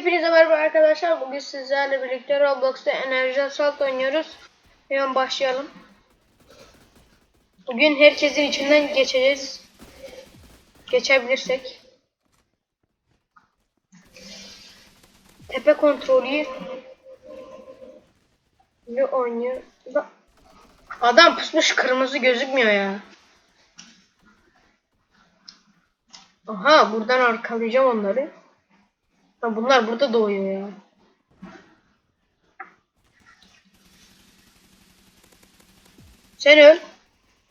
Hepinize merhaba arkadaşlar. Bugün sizlerle birlikte Roblox'ta Enerji Assault oynuyoruz. Hemen başlayalım. Bugün herkesin içinden geçeceğiz. Geçebilirsek. Tepe kontrolü ne oynuyor? Da- Adam pusmuş kırmızı gözükmüyor ya. Aha buradan arkalayacağım onları. Ha bunlar burada doğuyor ya. Sen öl.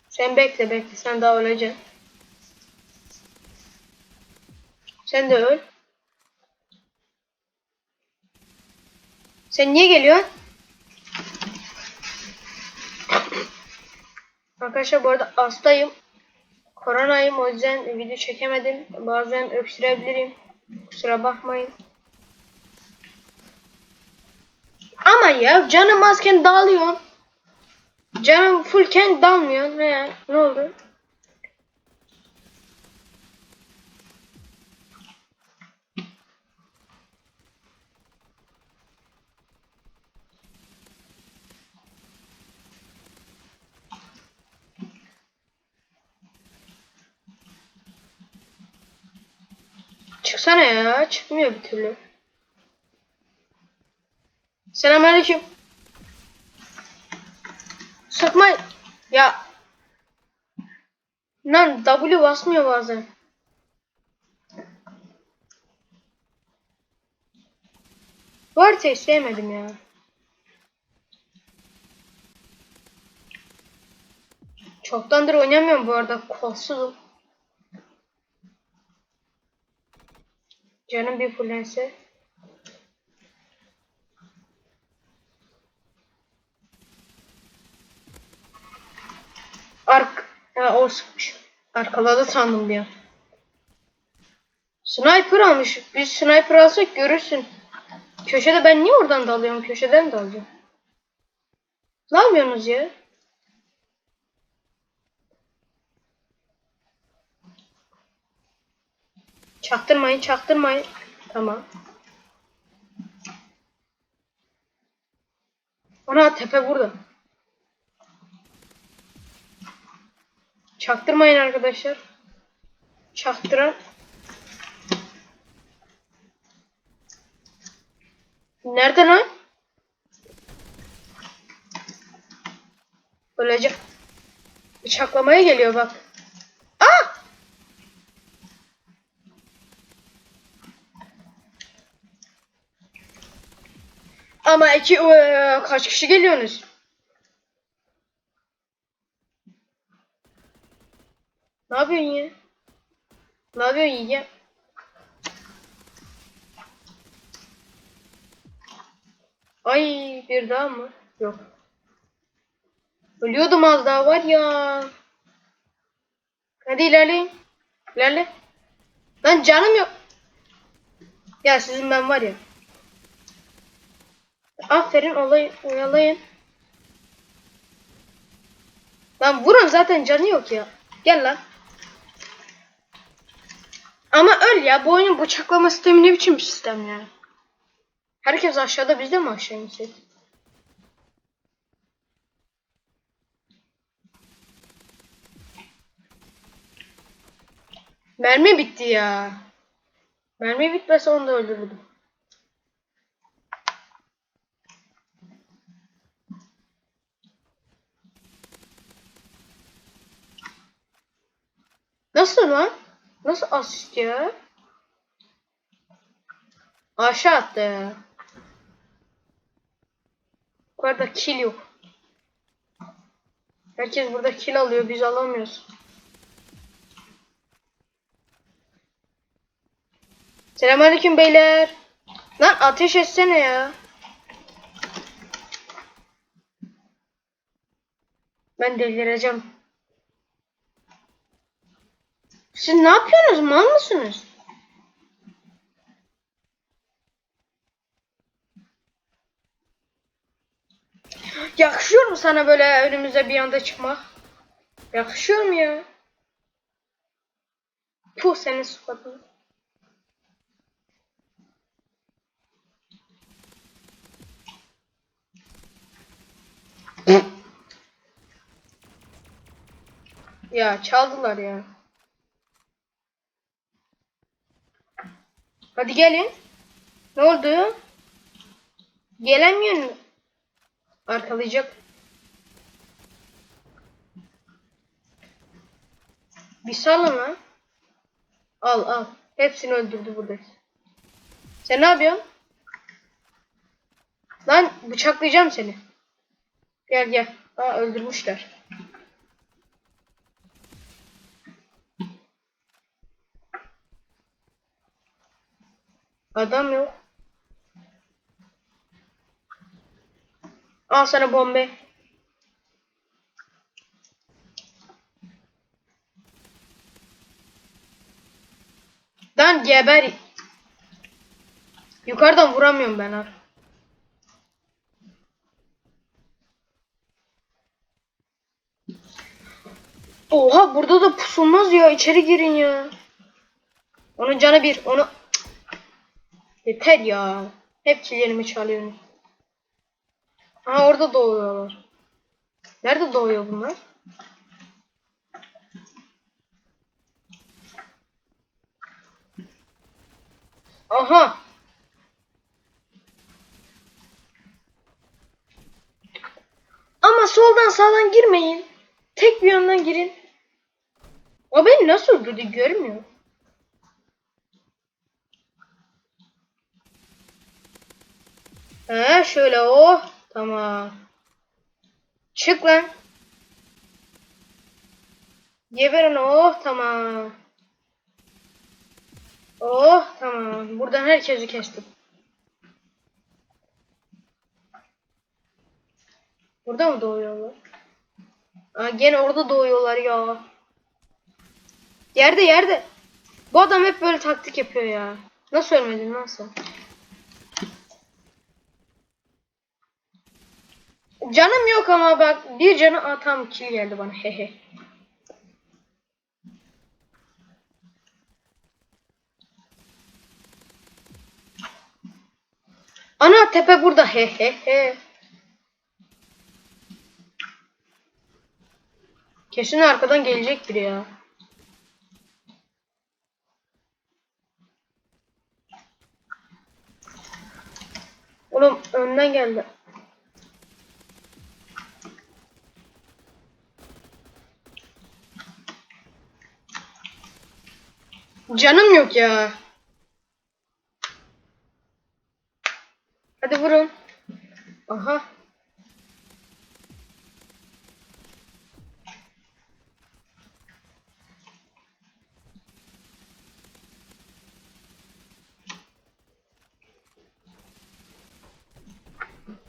Sen bekle bekle sen daha öleceksin. Sen de öl. Sen niye geliyorsun? Arkadaşlar bu arada hastayım. Koronayım o yüzden video çekemedim. Bazen öksürebilirim. Kusura bakmayın. Ama ya canım azken dağılıyor. Canım fullken dalmıyor. Ne, ne oldu? Çıksana ya. Çıkmıyor bir türlü. Selamünaleyküm. Sakma. Ya. Lan W basmıyor bazen. Bu haritayı sevmedim ya. Çoktandır oynamıyorum bu arada. Kolsuzum. Canım bir fullense. Ark ha, o sıkmış. Arkaladı sandım bir an. Sniper almış. Biz sniper alsak görürsün. Köşede ben niye oradan dalıyorum? Köşeden dalacağım. Ne yapıyorsunuz ya? Çaktırmayın, çaktırmayın. Tamam. Ana tepe burada. Çaktırmayın arkadaşlar. Çaktıran. Nerede lan? Öleceğim. Bıçaklamaya geliyor bak. Aa! Ama iki eee, kaç kişi geliyorsunuz? Ne yapıyorsun ya? Ne yapıyorsun ya? Ay bir daha mı? Yok. Ölüyordum az daha var ya. Hadi ilerleyin. İlerle. Lan canım yok. Ya sizin ben var ya. Aferin olay oyalayın. Lan vurun zaten canı yok ya. Gel lan. Ama öl ya. Bu oyunun bıçaklama sistemi ne biçim bir sistem ya. Herkes aşağıda biz de mi aşağı insek? Mermi bitti ya. Mermi bitmese onu da öldürürdüm. Nasıl lan? Nasıl asist ya? Aşağı attı ya. Bu arada kill yok. Herkes burada kill alıyor biz alamıyoruz. Selamünaleyküm beyler. Lan ateş etsene ya. Ben delireceğim. Siz ne yapıyorsunuz? Mal mısınız? Yakışıyor mu sana böyle önümüze bir anda çıkmak? Yakışıyor mu ya? Puh senin sıfatın. ya çaldılar ya. Hadi gelin. Ne oldu? Gelemiyor mu? Arkalayacak. Bir salın lan. Al al. Hepsini öldürdü burada. Sen ne yapıyorsun? Lan bıçaklayacağım seni. Gel gel. Aa öldürmüşler. Adam yok. Al sana bombe. Lan geber. Yukarıdan vuramıyorum ben abi. Oha burada da pusulmaz ya. içeri girin ya. Onun canı bir. Onu. Yeter ya. Hep killerimi çalıyorsun. Ha orada doğuyorlar. Nerede doğuyor bunlar? Aha. Ama soldan sağdan girmeyin. Tek bir yandan girin. O beni nasıl öldürdü görmüyor. He şöyle oh tamam. Çık lan. Geberin oh tamam. Oh tamam. Buradan herkesi kestim. Burada mı doğuyorlar? Aa, gene orada doğuyorlar ya. Yerde yerde. Bu adam hep böyle taktik yapıyor ya. Nasıl ölmedin lan Canım yok ama bak bir canı Aa, tam kill geldi bana hehe. Ana tepe burada he he he. Kesin arkadan gelecek biri ya. Oğlum önden geldi. Canım yok ya. Hadi vurun. Aha.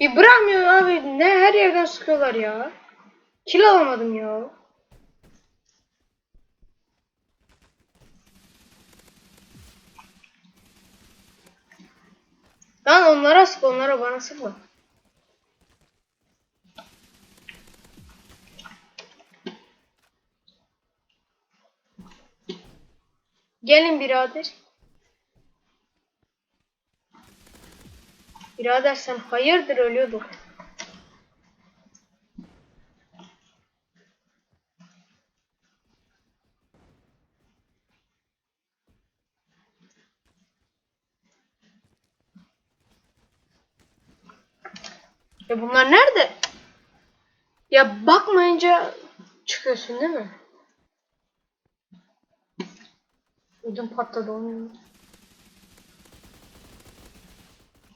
Bir bırakmıyor abi. Ne her yerden sıkıyorlar ya. Kill alamadım ya. Lan onlara sık onlara bana sıkma. Gelin birader. Birader sen hayırdır ölüyorduk. Ya bunlar nerede? Ya bakmayınca çıkıyorsun değil mi? Ödüm patladı onun.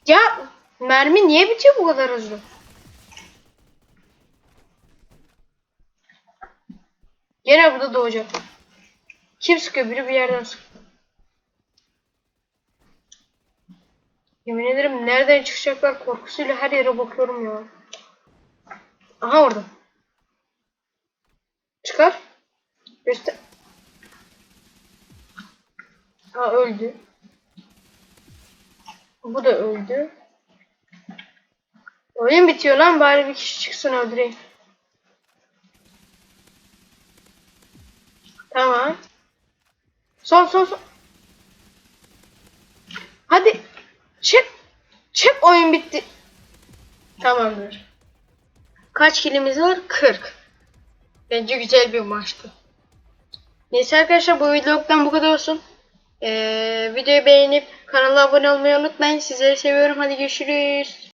Ya mermi niye bitiyor bu kadar hızlı? Gene burada doğacak. Kim sıkıyor? Biri bir yerden sıkıyor. Yemin ederim nereden çıkacaklar korkusuyla her yere bakıyorum ya. Aha orada. Çıkar. Göster. Ha öldü. Bu da öldü. Oyun bitiyor lan bari bir kişi çıksın öldüreyim. Tamam. Son son son. Hadi. Çık. Çık oyun bitti. Tamamdır. Kaç kilimiz var? 40. Bence güzel bir maçtı. Neyse arkadaşlar bu vlogdan bu kadar olsun. Ee, videoyu beğenip kanala abone olmayı unutmayın. Sizleri seviyorum. Hadi görüşürüz.